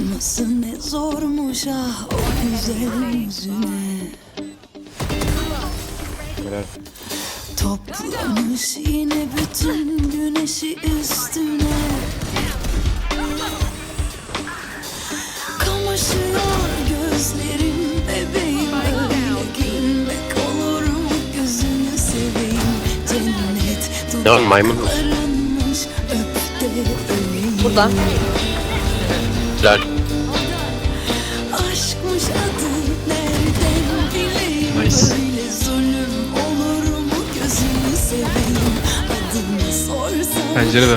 Bakması ne zormuş ah o güzel yüzüne Helal. Toplamış yine bütün güneşi üstüne Kamaşıyor gözlerim bebeğim Öyle gülmek olur mu gözünü seveyim Cennet Devam, maymun. dudaklarınmış öp de öleyim Buradan. Güzel. Aşkmış adı nereden bileyim Nice. Böyle zulüm olur mu gözünü seveyim Adını sorsan Pencerede.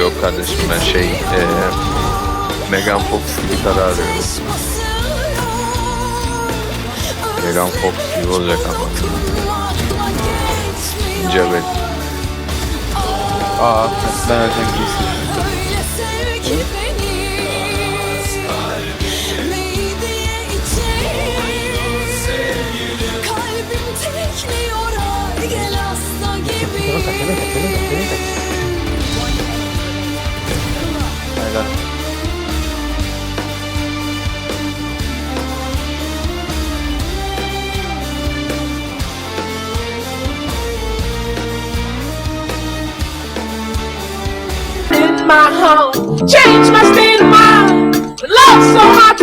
Yok kardeşim ben şey eee Megan Fox gitarı arıyorum. Megan Fox gibi olacak ama. Cebel. Aa ben erken giysin. My home. Change my state of mind. Love so find.